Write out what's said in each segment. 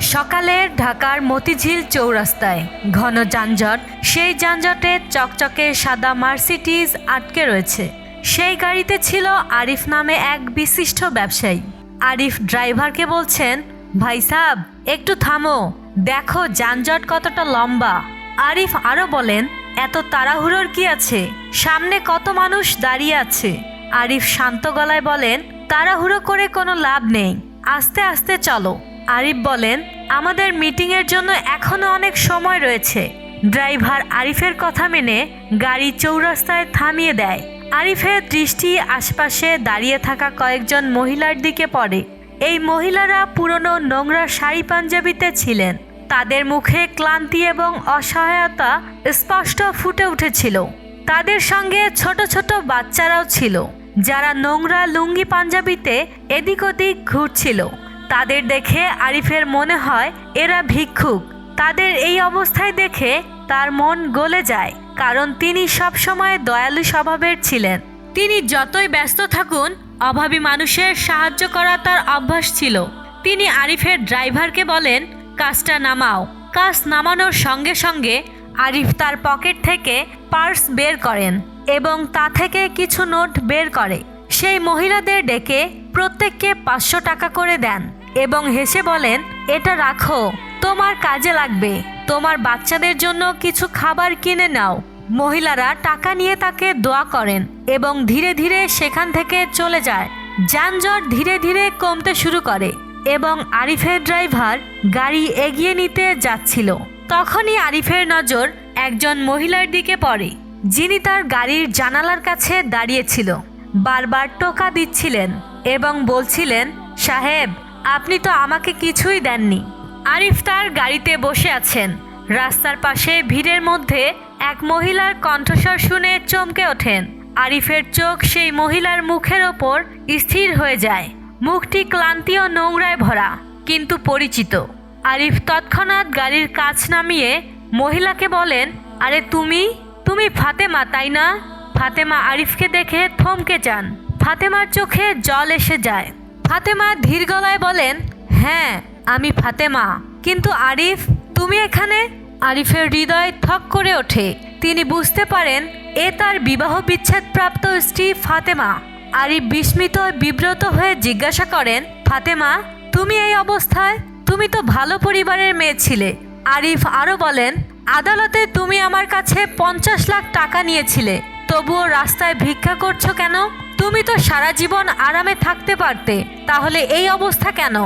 সকালে ঢাকার মতিঝিল চৌরাস্তায় ঘন যানজট, সেই যানজটে চকচকে সাদা মার্সিডিজ আটকে রয়েছে। সেই গাড়িতে ছিল আরিফ নামে এক বিশিষ্ট ব্যবসায়ী। আরিফ ড্রাইভারকে বলছেন, ভাই সাব, একটু থামো, দেখো যানজট কতটা লম্বা। আরিফ আরও বলেন, এত তাড়াহুড়োর কি আছে? সামনে কত মানুষ দাঁড়িয়ে আছে? আরিফ শান্ত গলায় বলেন, তাড়াহুড়ো করে কোনো লাভ নেই, আস্তে আস্তে চলো। আরিফ বলেন, আমাদের মিটিংয়ের জন্য এখনও অনেক সময় রয়েছে। ড্রাইভার আরিফের কথা মেনে গাড়ি চৌরাস্তায় থামিয়ে দেয়। আরিফের দৃষ্টি আশপাশে দাঁড়িয়ে থাকা কয়েকজন মহিলার দিকে পড়ে। এই মহিলারা পুরনো নোংরা শাড়ি পাঞ্জাবিতে ছিলেন। তাদের মুখে ক্লান্তি এবং অসহায়তা স্পষ্ট ফুটে উঠেছিল। তাদের সঙ্গে ছোট ছোট বাচ্চারাও ছিল, যারা নোংরা লুঙ্গি পাঞ্জাবিতে এদিক ওদিক ঘুরছিল। তাদের দেখে আরিফের মনে হয়, এরা ভিক্ষুক। তাদের এই অবস্থায় দেখে তার মন গলে যায়, কারণ তিনি সবসময় দয়ালু স্বভাবের ছিলেন। তিনি যতই ব্যস্ত থাকুন, অভাবী মানুষের সাহায্য করা তার অভ্যাস ছিল। তিনি আরিফের ড্রাইভারকে বলেন, কাজটা নামাও। কাজ নামানোর সঙ্গে সঙ্গে আরিফ তার পকেট থেকে পার্স বের করেন এবং তা থেকে কিছু নোট বের করে। সেই মহিলাদের ডেকে প্রত্যেককে পাঁচশো টাকা করে দেন। এবং হেসে বলেন, এটা রাখো, তোমার কাজে লাগবে। তোমার বাচ্চাদের জন্য কিছু খাবার কিনে নাও। মহিলারা টাকা নিয়ে তাকে দোয়া করেন এবং ধীরে ধীরে সেখান থেকে চলে যায়। যানজট ধীরে ধীরে কমতে শুরু করে এবং আরিফের ড্রাইভার গাড়ি এগিয়ে নিতে যাচ্ছিল। তখনই আরিফের নজর একজন মহিলার দিকে পড়ে, যিনি তার গাড়ির জানালার কাছে দাঁড়িয়েছিল বারবার টোকা দিচ্ছিলেন এবং বলছিলেন, সাহেব আপনি তো আমাকে কিছুই দেননি। আরিফ তার গাড়িতে বসে আছেন। রাস্তার পাশে ভিড়ের মধ্যে এক মহিলার কণ্ঠস্বর শুনে চমকে ওঠেন। আরিফের চোখ সেই মহিলার মুখের ওপর স্থির হয়ে যায়। মুখটি ক্লান্তি ও নোংরায় ভরা, কিন্তু পরিচিত। আরিফ তৎক্ষণাৎ গাড়ির কাছ নামিয়ে মহিলাকে বলেন, আরে তুমি? তুমি ফাতেমা, তাই না? ফাতেমা আরিফকে দেখে থমকে যান। ফাতেমার চোখে জল এসে যায়। ফাতেমা ধীর গলায় বলেন হ্যাঁ আমি ফাতেমা। কিন্তু আরিফ, তুমি এখানে? আরিফের হৃদয় থক করে ওঠে। তিনি বুঝতে পারেন, এ তার বিবাহ বিচ্ছেদপ্রাপ্ত স্ত্রী ফাতেমা। আরিফ বিস্মিত বিব্রত হয়ে জিজ্ঞাসা করেন, ফাতেমা, তুমি এই অবস্থায়? তুমি তো ভালো পরিবারের মেয়ে ছিলে। আরিফ আরও বলেন, আদালতে তুমি আমার কাছে পঞ্চাশ লাখ টাকা নিয়েছিলে। তবুও রাস্তায় ভিক্ষা করছ কেন? তুমি তো সারা জীবন আরামে থাকতে পারতে। তাহলে এই অবস্থা কেন?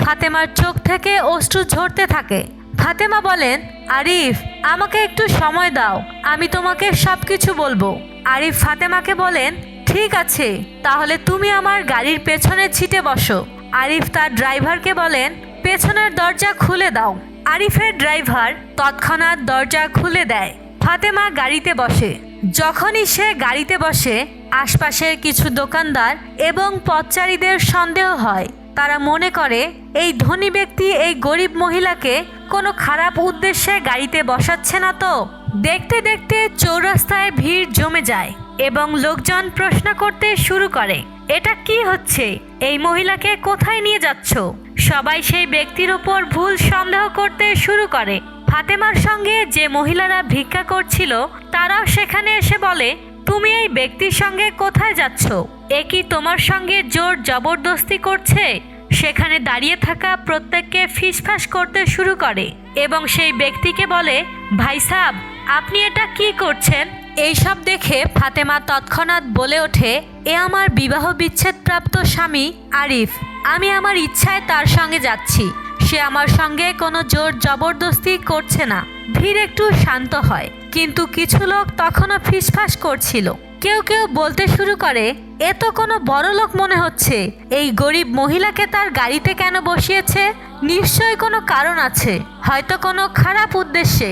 ফাতেমার চোখ থেকে অশ্রু ঝরতে থাকে। ফাতেমা বলেন, আরিফ, আমাকে একটু সময় দাও, আমি তোমাকে সব কিছু বলব। আরিফ ফাতেমাকে বলেন, ঠিক আছে, তাহলে তুমি আমার গাড়ির পেছনে ছিটে বসো। আরিফ তার ড্রাইভারকে বলেন, পেছনের দরজা খুলে দাও। আরিফের ড্রাইভার তৎক্ষণাৎ দরজা খুলে দেয়। ফাতেমা গাড়িতে বসে। যখনই সে গাড়িতে বসে, আশপাশের কিছু দোকানদার এবং পথচারীদের সন্দেহ হয়। তারা মনে করে, এই ধনী ব্যক্তি এই গরিব মহিলাকে কোনো খারাপ উদ্দেশ্যে গাড়িতে বসাচ্ছে না তো? দেখতে দেখতে চৌরাস্তায় ভিড় জমে যায় এবং লোকজন প্রশ্ন করতে শুরু করে, এটা কি হচ্ছে? এই মহিলাকে কোথায় নিয়ে যাচ্ছ? সবাই সেই ব্যক্তির ওপর ভুল সন্দেহ করতে শুরু করে। ফাতেমার সঙ্গে যে মহিলারা ভিক্ষা করছিল, তারাও সেখানে এসে বলে, তুমি এই ব্যক্তির সঙ্গে কোথায় যাচ্ছ? এ কি তোমার সঙ্গে জোর জবরদস্তি করছে? সেখানে দাঁড়িয়ে থাকা প্রত্যেককে ফিসফাস করতে শুরু করে এবং সেই ব্যক্তিকে বলে, ভাই সাব, আপনি এটা কি করছেন? এইসব দেখে ফাতেমা তৎক্ষণাৎ বলে ওঠে, এ আমার বিবাহ বিচ্ছেদপ্রাপ্ত স্বামী আরিফ। আমি আমার ইচ্ছায় তার সঙ্গে যাচ্ছি। সে আমার সঙ্গে কোনো জোর জবরদস্তি করছে না। ভিড় একটু শান্ত হয়, কিন্তু কিছু লোক তখনও ফিসফাস করছিল। কেউ কেউ বলতে শুরু করে, এ তো কোনো বড় লোক মনে হচ্ছে। এই গরিব মহিলাকে তার গাড়িতে কেন বসিয়েছে? নিশ্চয়ই কোনো কারণ আছে। হয়তো কোনো খারাপ উদ্দেশ্যে।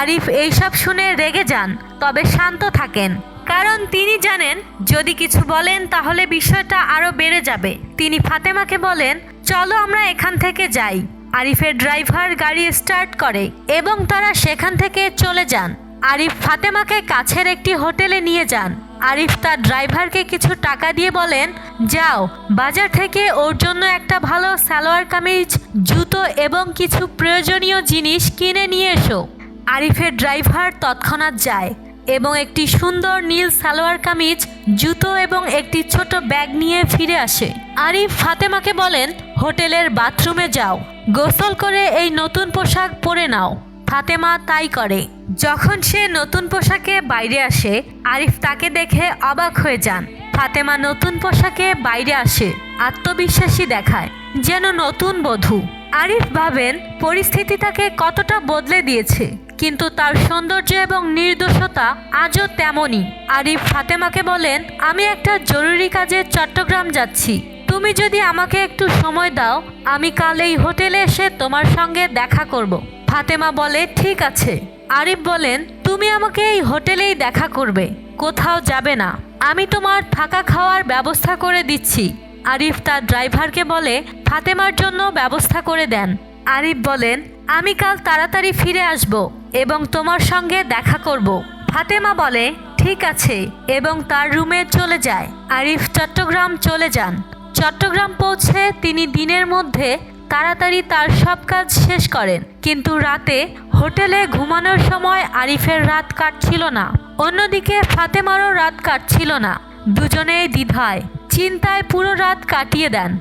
আরিফ এইসব শুনে রেগে যান, তবে শান্ত থাকেন। কারণ তিনি জানেন, যদি কিছু বলেন তাহলে বিষয়টা আরও বেড়ে যাবে। তিনি ফাতেমাকে বলেন, চলো আমরা এখান থেকে যাই। আরিফের ড্রাইভার গাড়ি স্টার্ট করে এবং তারা সেখান থেকে চলে যান। আরিফ ফাতেমাকে কাছের একটি হোটেলে নিয়ে যান। আরিফ তার ড্রাইভারকে কিছু টাকা দিয়ে বলেন, যাও, বাজার থেকে ওর জন্য একটা ভালো সালোয়ার কামিজ, জুতো এবং কিছু প্রয়োজনীয় জিনিস কিনে নিয়ে এসো। আরিফের ড্রাইভার তৎক্ষণাৎ যায় এবং একটি সুন্দর নীল সালোয়ার কামিজ, জুতো এবং একটি ছোট ব্যাগ নিয়ে ফিরে আসে। আরিফ ফাতেমাকে বলেন, হোটেলের বাথরুমে যাও। গোসল করে এই নতুন পোশাক পরে নাও। ফাতেমা তাই করে। যখন সে নতুন পোশাকে বাইরে আসে, আরিফ তাকে দেখে অবাক হয়ে যান। ফাতেমা নতুন পোশাকে বাইরে আসে, আত্মবিশ্বাসী দেখায়, যেন নতুন বধূ। আরিফ ভাবেন, পরিস্থিতি তাকে কতটা বদলে দিয়েছে, কিন্তু তার সৌন্দর্য এবং নির্দোষতা আজও তেমনই। আরিফ ফাতেমাকে বলেন, আমি একটা জরুরি কাজে চট্টগ্রাম যাচ্ছি। তুমি যদি আমাকে একটু সময় দাও, আমি কাল এই হোটেলে এসে তোমার সঙ্গে দেখা করব। ফাতেমা বলে, ঠিক আছে। আরিফ বলেন, তুমি আমাকে এই হোটেলেই দেখা করবে, কোথাও যাবে না। আমি তোমার থাকা খাওয়ার ব্যবস্থা করে দিচ্ছি। আরিফ তার ড্রাইভারকে বলে, ফাতেমার জন্য ব্যবস্থা করে দেন। আরিফ বলেন, আমি কাল তাড়াতাড়ি ফিরে আসব এবং তোমার সঙ্গে দেখা করব। ফাতেমা বলে, ঠিক আছে। এবং তার রুমে চলে যায়। আরিফ চট্টগ্রাম চলে যান। চট্টগ্রাম পৌঁছে তিনি দিনের মধ্যে তাড়াতাড়ি তার সব কাজ শেষ করেন। কিন্তু রাতে হোটেলে ঘুমানোর সময় আরিফের রাত কাটছিল না। অন্যদিকে ফাতেমারও রাত কাটছিল না। দুজনেই দ্বিধায়, চিন্তায় পুরো রাত কাটিয়ে দেন।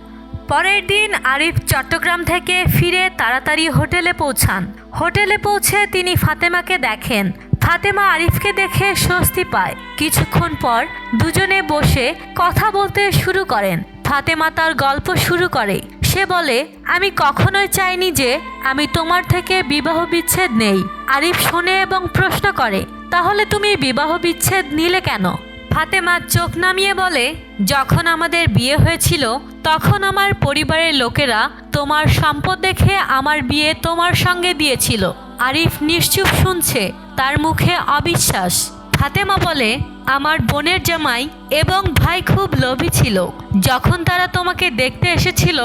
পরের দিন আরিফ চট্টগ্রাম থেকে ফিরে তাড়াতাড়ি হোটেলে পৌঁছান। হোটেলে পৌঁছে তিনি ফাতেমাকে দেখেন। ফাতেমা আরিফকে দেখে স্বস্তি পায়। কিছুক্ষণ পর দুজনে বসে কথা বলতে শুরু করেন। ফাতেমা তার গল্প শুরু করে। সে বলে, আমি কখনোই চাইনি যে আমি তোমার থেকে বিবাহ বিচ্ছেদ নেই। আরিফ শোনে এবং প্রশ্ন করে, তাহলে তুমি বিবাহ বিচ্ছেদ নিলে কেন? ফাতেমা চোখ নামিয়ে বলে, যখন আমাদের বিয়ে হয়েছিল, তখন আমার পরিবারের লোকেরা তোমার সম্পদ দেখে আমার বিয়ে তোমার সঙ্গে দিয়েছিল। আরিফ নিশ্চুপ শুনছে, তার মুখে অবিশ্বাস। ফাতেমা বলে, আমার বোনের জামাই এবং ভাই খুব লোভী ছিল। যখন তারা তোমাকে দেখতে এসেছিল,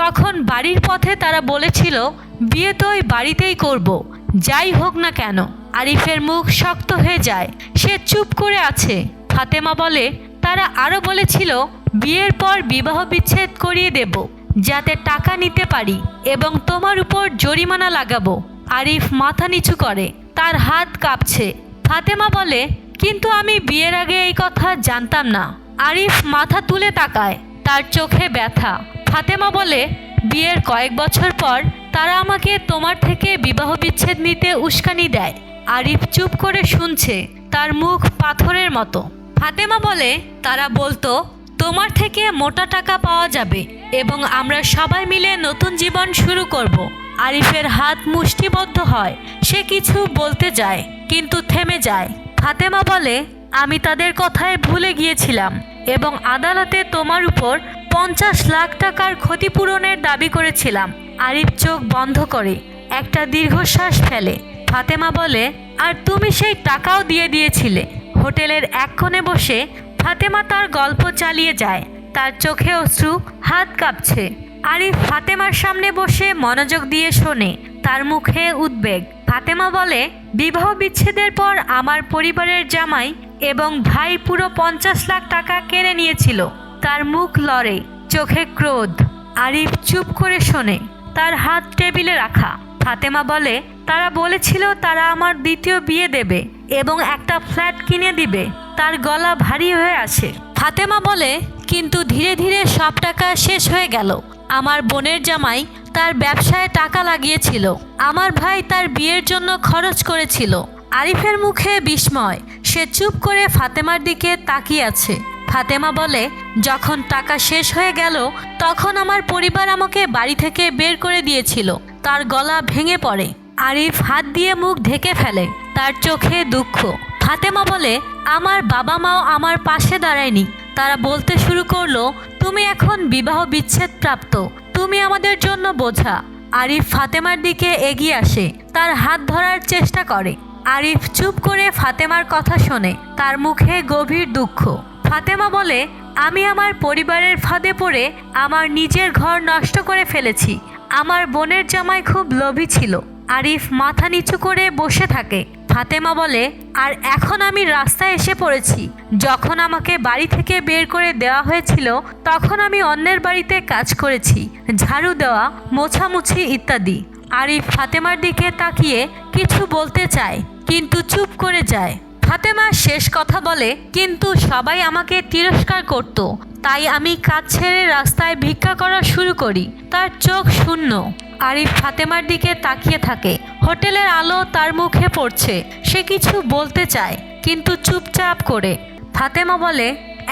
তখন বাড়ির পথে তারা বলেছিল, বিয়ে তো ওই বাড়িতেই করব, যাই হোক না কেন। আরিফের মুখ শক্ত হয়ে যায়, সে চুপ করে আছে। ফাতেমা বলে, তারা আরও বলেছিল, বিয়ের পর বিবাহ বিচ্ছেদ করিয়ে দেব, যাতে টাকা নিতে পারি এবং তোমার উপর জরিমানা লাগাবো। আরিফ মাথা নিচু করে, তার হাত কাঁপছে। ফাতেমা বলে, কিন্তু আমি বিয়ের আগে এই কথা জানতাম না। আরিফ মাথা তুলে তাকায়, তার চোখে ব্যথা। ফাতেমা বলে, বিয়ের কয়েক বছর পর তারা আমাকে তোমার থেকে বিবাহ বিচ্ছেদ নিতে উস্কানি দেয়। আরিফ চুপ করে শুনছে, তার মুখ পাথরের মতো। ফাতেমা বলে, তারা বলতো, তোমার থেকে মোটা টাকা পাওয়া যাবে এবং আমরা সবাই মিলে নতুন জীবন শুরু করব। আরিফের হাত মুষ্টিবদ্ধ হয়, সে কিছু বলতে যায়, কিন্তু থেমে যায়। ফাতেমা বলে, আমি তাদের কথায় ভুলে গিয়েছিলাম এবং আদালতে তোমার উপর পঞ্চাশ লাখ টাকার ক্ষতিপূরণের দাবি করেছিলাম। আরিফ চোখ বন্ধ করে, একটা দীর্ঘশ্বাস ফেলে। ফাতেমা বলে, আর তুমি সেই টাকাও দিয়ে দিয়েছিলে। হোটেলের এক কোণে বসে ফাতেমা তার গল্প চালিয়ে যায়। তার চোখে অশ্রু, হাত কাঁপছে। আরিফ ফাতেমার সামনে বসে মনোযোগ দিয়ে শোনে, তার মুখে উদ্বেগ। ফাতেমা বলে, বিবাহ বিচ্ছেদের পর আমার পরিবারের জামাই এবং ভাই পুরো পঞ্চাশ লাখ টাকা কেড়ে নিয়েছিল। তার মুখ লড়ে, চোখে ক্রোধ। আরিফ চুপ করে শোনে, তার হাত টেবিলে রাখা। ফাতেমা বলে, তারা বলেছিল তারা আমার দ্বিতীয় বিয়ে দেবে এবং একটা ফ্ল্যাট কিনে দিবে। তার গলা ভারী হয়ে আসে ফাতেমা বলে, কিন্তু ধীরে ধীরে সব টাকা শেষ হয়ে গেল। আমার বোনের জামাই তার ব্যবসায় টাকা লাগিয়েছিল। আমার ভাই তার বিয়ের জন্য খরচ করেছিল। আরিফের মুখে বিস্ময়। সে চুপ করে ফাতেমার দিকে তাকিয়ে আছে। ফাতেমা বলে, যখন টাকা শেষ হয়ে গেল, তখন আমার পরিবার আমাকে বাড়ি থেকে বের করে দিয়েছিল। তার গলা ভেঙে পড়ে। আরিফ হাত দিয়ে মুখ ঢেকে ফেলে। তার চোখে দুঃখ। ফাতেমা বলে, আমার বাবা মাও আমার পাশে দাঁড়ায়নি। তারা বলতে শুরু করল তুমি এখন বিবাহ বিচ্ছেদ প্রাপ্ত। তুমি আমাদের জন্য বোঝা। আরিফ ফাতেমার দিকে এগিয়ে আসে, তার হাত ধরার চেষ্টা করে। আরিফ চুপ করে ফাতেমার কথা শোনে, তার মুখে গভীর দুঃখ। ফাতেমা বলে, আমি আমার পরিবারের ফাঁদে পড়ে আমার নিজের ঘর নষ্ট করে ফেলেছি। আমার বোনের জামাই খুব লোভী ছিল। আরিফ মাথা নিচু করে বসে থাকে। ফাতেমা বলে, আর এখন আমি রাস্তায় এসে পড়েছি। যখন আমাকে বাড়ি থেকে বের করে দেওয়া হয়েছিল, তখন আমি অন্যের বাড়িতে কাজ করেছি, ঝাড়ু দেওয়া, মোছামুছি ইত্যাদি। আরিফ ফাতেমার দিকে তাকিয়ে কিছু বলতে চায়, কিন্তু চুপ করে যায়। ফাতেমা শেষ কথা বলে, কিন্তু সবাই আমাকে তিরস্কার করত, তাই আমি কাজ ছেড়ে রাস্তায় ভিক্ষা করা শুরু করি। তার চোখ শূন্য। আরিফ ফাতেমার দিকে তাকিয়ে থাকে। হোটেলের আলো তার মুখে পড়ছে। সে কিছু বলতে চায়, কিন্তু চুপচাপ করে। ফাতেমা বলে,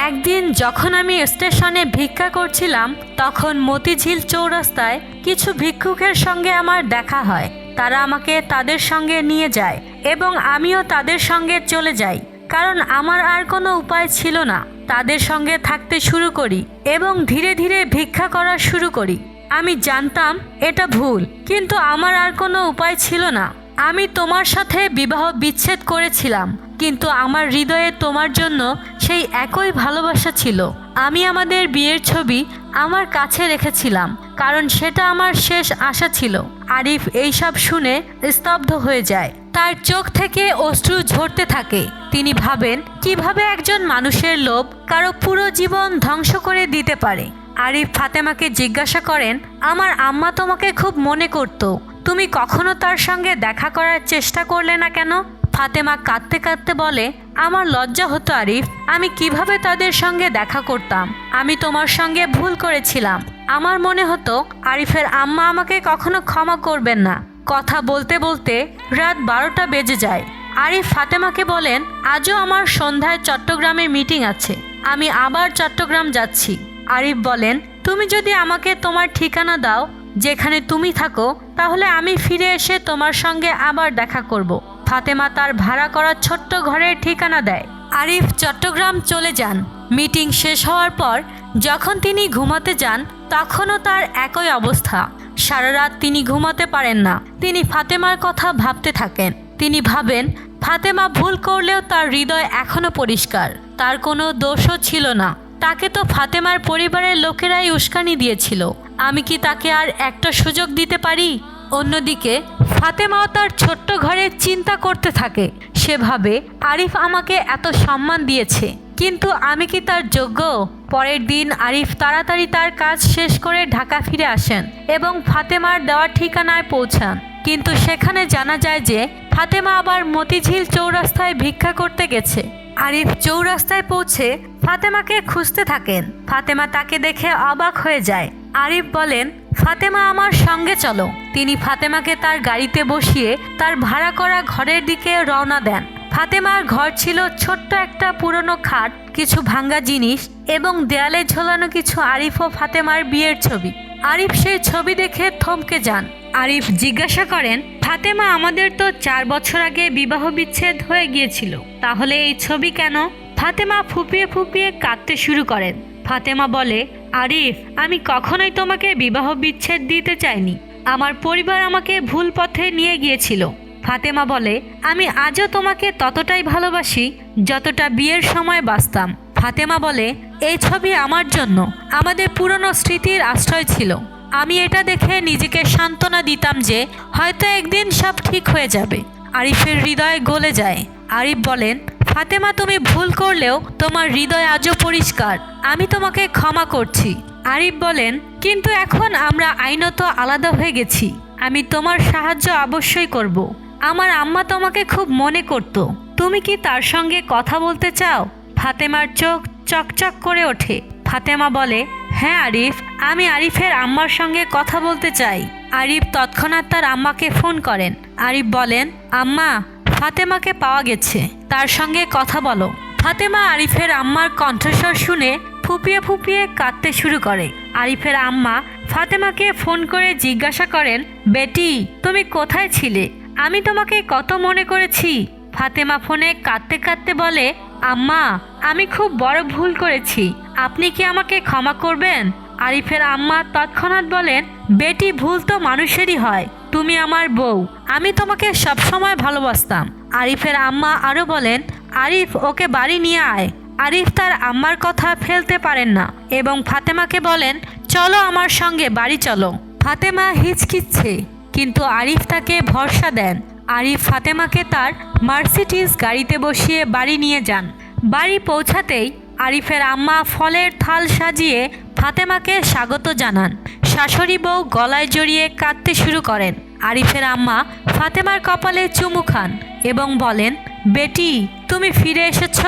একদিন যখন আমি স্টেশনে ভিক্ষা করছিলাম, তখন মতিঝিল চৌরাস্তায় কিছু ভিক্ষুকের সঙ্গে আমার দেখা হয়। তারা আমাকে তাদের সঙ্গে নিয়ে যায় এবং আমিও তাদের সঙ্গে চলে যাই। কারণ আমার আর কোনো উপায় ছিল না। তাদের সঙ্গে থাকতে শুরু করি এবং ধীরে ধীরে ভিক্ষা করা শুরু করি। আমি জানতাম এটা ভুল, কিন্তু আমার আর কোনো উপায় ছিল না। আমি তোমার সাথে বিবাহ বিচ্ছেদ করেছিলাম, কিন্তু আমার হৃদয়ে তোমার জন্য সেই একই ভালোবাসা ছিল। আমি আমাদের বিয়ের ছবি আমার কাছে রেখেছিলাম, কারণ সেটা আমার শেষ আশা ছিল। আরিফ এইসব শুনে স্তব্ধ হয়ে যায়। তার চোখ থেকে অশ্রু ঝরতে থাকে। তিনি ভাবেন, কীভাবে একজন মানুষের লোভ কারও পুরো জীবন ধ্বংস করে দিতে পারে? আরিফ ফাতেমাকে জিজ্ঞাসা করেন, আমার আম্মা তোমাকে খুব মনে করত। তুমি কখনো তার সঙ্গে দেখা করার চেষ্টা করলে না কেন? ফাতেমা কাঁদতে কাঁদতে বলে, আমার লজ্জা হতো আরিফ, আমি কীভাবে তাদের সঙ্গে দেখা করতাম? আমি তোমার সঙ্গে ভুল করেছিলাম। আমার মনে হতো আরিফের আম্মা আমাকে কখনো ক্ষমা করবেন না। কথা বলতে বলতে রাত বারোটা বেজে যায়। আরিফ ফাতেমাকে বলেন, আজও আমার সন্ধ্যায় চট্টগ্রামে মিটিং আছে। আমি আবার চট্টগ্রাম যাচ্ছি। আরিফ বলেন, তুমি যদি আমাকে তোমার ঠিকানা দাও, যেখানে তুমি থাকো, তাহলে আমি ফিরে এসে তোমার সঙ্গে আবার দেখা করব। ফাতেমা তার ভাড়া করা ছোট্ট ঘরের ঠিকানা দেয়। আরিফ চট্টগ্রাম চলে যান। মিটিং শেষ হওয়ার পর, যখন তিনি ঘুমাতে যান, তখনও তার একই অবস্থা। সারা রাত তিনি ঘুমাতে পারেন না। তিনি ফাতেমার কথা ভাবতে থাকেন। তিনি ভাবেন, ফাতেমা ভুল করলেও তার হৃদয় এখনও পরিষ্কার। তার কোনো দোষও ছিল না। তাকে তো ফাতেমার পরিবারের লোকেরাই উস্কানি দিয়েছিল। আমি কি তাকে আর একটা সুযোগ দিতে পারি? অন্যদিকে, ফাতেমাও তার ছোট্ট ঘরে চিন্তা করতে থাকে। সেভাবে আরিফ আমাকে এত সম্মান দিয়েছে। কিন্তু আমি কি তার যোগ্য? পরের দিন আরিফ তাড়াতাড়ি তার কাজ শেষ করে ঢাকা ফিরে আসেন এবং ফাতেমার দেওয়া ঠিকানায় পৌঁছান। কিন্তু সেখানে জানা যায় যে, ফাতেমা আবার মতিঝিল চৌরাস্তায় ভিক্ষা করতে গেছে। আরিফ চৌরাস্তায় পৌঁছে ফাতেমাকে খুঁজতে থাকেন। ফাতেমা তাকে দেখে অবাক হয়ে যায়। আরিফ বলেন, ফাতেমা আমার সঙ্গে চলো। তিনি ফাতেমাকে তার গাড়িতে বসিয়ে তার ভাড়া করা ঘরের দিকে রওনা দেন। ফাতেমার ঘর ছিল ছোট্ট একটা পুরনো খাট, কিছু ভাঙ্গা জিনিস এবং দেয়ালে ঝোলানো কিছু আরিফ ও ফাতেমার বিয়ের ছবি। আরিফ সেই ছবি দেখে থমকে যান। আরিফ জিজ্ঞাসা করেন ফাতেমা আমাদের তো চার বছর আগে বিবাহ বিচ্ছেদ হয়ে গিয়েছিল। তাহলে এই ছবি কেন? ফাতেমা ফুপিয়ে ফুপিয়ে কাঁদতে শুরু করেন। ফাতেমা বলে, আরিফ, আমি কখনোই তোমাকে বিবাহ বিচ্ছেদ দিতে চাইনি। আমার পরিবার আমাকে ভুল পথে নিয়ে গিয়েছিল। ফাতেমা বলে, আমি আজও তোমাকে ততটাই ভালোবাসি যতটা বিয়ের সময় বাঁচতাম। ফাতেমা বলে, এই ছবি আমার জন্য। আমাদের পুরনো স্মৃতির আশ্রয় ছিল। আমি এটা দেখে নিজেকে সান্ত্বনা দিতাম যে হয়তো একদিন সব ঠিক হয়ে যাবে। আরিফের হৃদয় গলে যায়। আরিফ বলেন, ফাতেমা, তুমি ভুল করলেও তোমার হৃদয় আজও পরিষ্কার। আমি তোমাকে ক্ষমা করছি। আরিফ বলেন, কিন্তু এখন আমরা আইনত আলাদা হয়ে গেছি। আমি তোমার সাহায্য অবশ্যই করব। আমার আম্মা তোমাকে খুব মনে করত। তুমি কি তার সঙ্গে কথা বলতে চাও? ফাতেমার চোখ চকচক করে ওঠে। ফাতেমা বলে হ্যাঁ আরিফ, আমি আরিফের আম্মার সঙ্গে কথা বলতে চাই। আরিফ তৎক্ষণাৎ তার আম্মাকে ফোন করেন। আরিফ বলেন, আম্মা, ফাতেমাকে পাওয়া গেছে। তার সঙ্গে কথা বলো। ফাতেমা আরিফের আম্মার কণ্ঠস্বর শুনে ফুপিয়ে ফুপিয়ে কাঁদতে শুরু করে। আরিফের আম্মা ফাতেমাকে ফোন করে জিজ্ঞাসা করেন, বেটি, তুমি কোথায় ছিলে? আমি তোমাকে কত মনে করেছি? ফাতেমা ফোনে কাঁদতে কাঁদতে বলে, আম্মা, আমি খুব বড় ভুল করেছি। আপনি কি আমাকে ক্ষমা করবেন? আরিফের আম্মা তৎক্ষণাৎ বলেন, বেটি ভুল তো মানুষেরই হয়। তুমি আমার বউ। আমি তোমাকে সবসময় ভালোবাসতাম। আরিফের আম্মা আরও বলেন, আরিফ, ওকে বাড়ি নিয়ে আয়। আরিফ তার আম্মার কথা ফেলতে পারেন না। এবং ফাতেমাকে বলেন, চলো আমার সঙ্গে, বাড়ি চলো। ফাতেমা হিচকিচ্ছে, কিন্তু আরিফ তাকে ভরসা দেন। আরিফ ফাতেমাকে তার মার্সিডিজ গাড়িতে বসিয়ে বাড়ি নিয়ে যান। বাড়ি পৌঁছাতেই আরিফের আম্মা ফলের থাল সাজিয়ে ফাতেমাকে স্বাগত জানান। শাশুড়ি বউ গলায় জড়িয়ে কাঁদতে শুরু করেন। আরিফের আম্মা ফাতেমার কপালে চুমু খান এবং বলেন, বেটি, তুমি ফিরে এসেছ,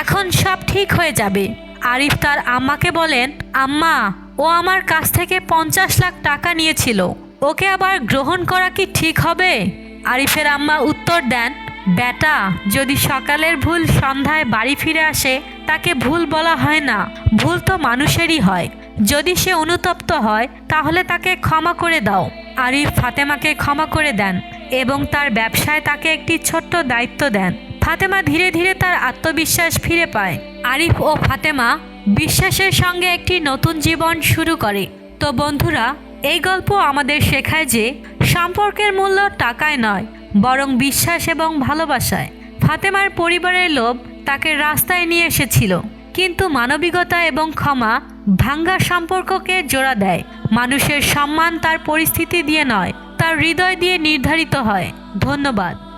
এখন সব ঠিক হয়ে যাবে। আরিফ তার আম্মাকে বলেন, আম্মা, ও আমার কাছ থেকে পঞ্চাশ লাখ টাকা নিয়েছিল, ওকে আবার গ্রহণ করা কি ঠিক হবে? আরিফের আম্মা উত্তর দেন, বেটা, যদি সকালের ভুল সন্ধ্যায় বাড়ি ফিরে আসে তাকে ভুল বলা হয় না। ভুল তো মানুষেরই হয়। যদি সে অনুতপ্ত হয়, তাহলে তাকে ক্ষমা করে দাও। আরিফ ফাতেমাকে ক্ষমা করে দেন এবং তার ব্যবসায় তাকে একটি ছোট্ট দায়িত্ব দেন। ফাতেমা ধীরে ধীরে তার আত্মবিশ্বাস ফিরে পায়। আরিফ ও ফাতেমা বিশ্বাসের সঙ্গে একটি নতুন জীবন শুরু করে। তো বন্ধুরা, এই গল্প আমাদের শেখায় যে সম্পর্কের মূল্য টাকায় নয়, বরং বিশ্বাস এবং ভালোবাসায়। ফাতেমার পরিবারের লোভ তাকে রাস্তায় নিয়ে এসেছিল। কিন্তু মানবিকতা এবং ক্ষমা ভাঙ্গা সম্পর্ককে জোড়া দেয়। মানুষের সম্মান তার পরিস্থিতি দিয়ে নয়, তার হৃদয় দিয়ে নির্ধারিত হয়। ধন্যবাদ।